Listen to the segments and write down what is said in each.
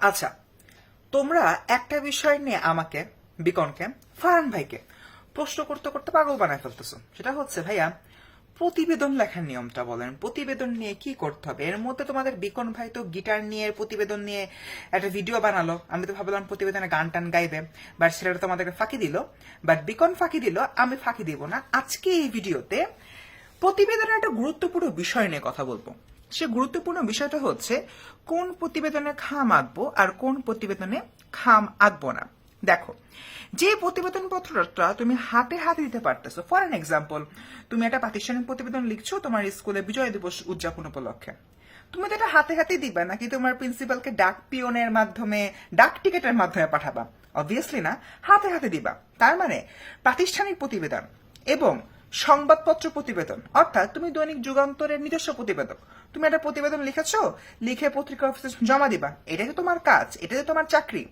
আচ্ছা তোমরা একটা বিষয় নিয়ে আমাকে, বিকনকে ফারান ভাইকে প্রশ্ন করতে করতে পাগল বানায় ফেলতেছো। সেটা হচ্ছে, ভাইয়া, প্রতিবেদন লেখার নিয়মটা বলেন। প্রতিবেদন নিয়ে কি করতে হবে? এর মধ্যে তোমাদের বিকন ভাই তো গিটার নিয়ে, প্রতিবেদন নিয়ে একটা ভিডিও বানালো। আমি তো ভাবলাম প্রতিবেদনে গান টান গাইবে বাট সেটা তোমাদেরকে ফাঁকি দিল। বাট বিকন ফাঁকি দিল, আমি ফাঁকি দিব না। আজকে এই ভিডিওতে প্রতিবেদনের একটা গুরুত্বপূর্ণ বিষয় নিয়ে কথা বলব। সে গুরুত্বপূর্ণ বিষয়টা হচ্ছে, কোন প্রতিবেদনে খাম আঁকবো আর কোন প্রতিবেদনে খাম আঁকবো না? দেখো, যে প্রতিবেদন পত্রটা তুমি হাতে হাতে দিতে পারতেছো ফর অ্যান এক্সাম্পল তুমি একটা প্রাতিষ্ঠানিক প্রতিবেদন লিখছো তোমার স্কুলে বিজয় দিবস উদযাপন উপলক্ষে। তুমি তো এটা হাতে হাতে দিবা, নাকি তোমার প্রিন্সিপালকে ডাক পিয়নের মাধ্যমে, ডাক টিকেটের মাধ্যমে পাঠাবা? অবভিয়াসলি না, হাতে হাতে দিবা। তার মানে প্রাতিষ্ঠানিক প্রতিবেদন এবং সংবাদপত্র প্রতিবেদন। অর্থাৎ তুমি দৈনিক যুগান্তরের নিজস্ব প্রতিবেদক। তুমি একটা প্রতিবেদন লিখেছো, লিখে পত্রিকা অফিসে জমা দিবা। এটাই তো তোমার কাজ এটাই তো তোমার চাকরি।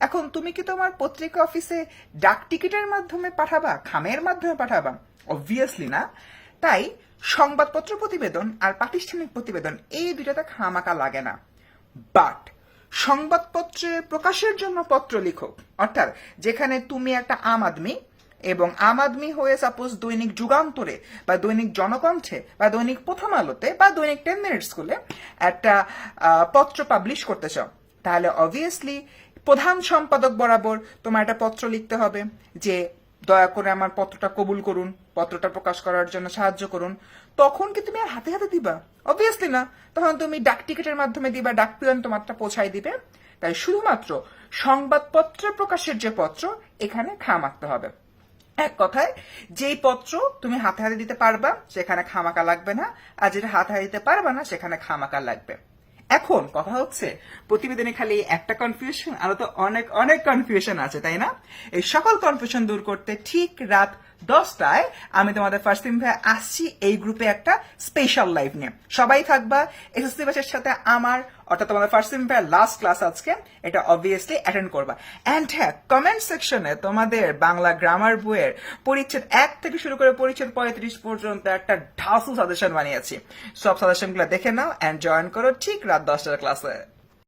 এখন তুমি কি তোমার পত্রিকা অফিসে ডাক টিকিটের মাধ্যমে পাঠাবা, খামের মাধ্যমে পাঠাবা? অবভিয়াসলি না। তাই সংবাদপত্র প্রতিবেদন আর প্রাতিষ্ঠানিক প্রতিবেদন, এই দুটাতে খামাকা লাগে না। বাট সংবাদপত্রে প্রকাশের জন্য পত্র লিখো। অর্থাৎ যেখানে তুমি একটা আম আদমি এবং আম আদমি হয়ে সাপোজ দৈনিক যুগান্তরে বা দৈনিক জনকণ্ঠে বা দৈনিক প্রথম আলোতে বা দৈনিক টেন মিনিট স্কুলে একটা পত্র পাবলিশ করতে চাও। তাহলে অবভিয়াসলি প্রধান সম্পাদক বরাবর তোমার একটা পত্র লিখতে হবে যে দয়া করে আমার পত্রটা কবুল করুন, পত্রটা প্রকাশ করার জন্য সাহায্য করুন। তখন কি তুমি আর হাতে হাতে দিবা? অবভিয়াসলি না। তখন তুমি ডাক টিকিটের মাধ্যমে দিবা, ডাক পিয়ন তোমারটা পৌঁছাই দিবে। তাই শুধুমাত্র সংবাদপত্রে প্রকাশের যে পত্র, এখানে খাম আঁকতে হবে। এক কথায়, যেই পত্র তুমি হাতে হাতে দিতে পারবা, সেখানে খামাকা লাগবে না, আর যেটা হাতে হাতে দিতে পারবা না, সেখানে খামাকা লাগবে। এখন কথা হচ্ছে, প্রতিবেদনে খালি একটা কনফিউশন আরও তো অনেক অনেক কনফিউশন আছে, তাই না? এই সকল কনফিউশন দূর করতে ঠিক রাত দশটায় আমি তোমাদের ফার্স্ট দিন ভাই আসছি এই গ্রুপে একটা স্পেশাল লাইভ নিয়ে। সবাই থাকবা এসএসসি ব্যাচের সাথে আমার, অর্থাৎ তোমাদের ফার্স্ট দিন ভাই লাস্ট ক্লাস আজকে, এটা অবভিয়াসলি অ্যাটেন্ড করবা। অ্যান্ড হ্যাঁ কমেন্ট সেকশনে তোমাদের বাংলা গ্রামার বইয়ের পরিচ্ছেদ এক থেকে শুরু করে পরিচ্ছেদ পঁয়ত্রিশ পর্যন্ত একটা ঢাসু সাজেশন বানিয়েছি। সব সাজেশনগুলো দেখে নাও অ্যান্ড জয়েন করো ঠিক রাত দশটার ক্লাসে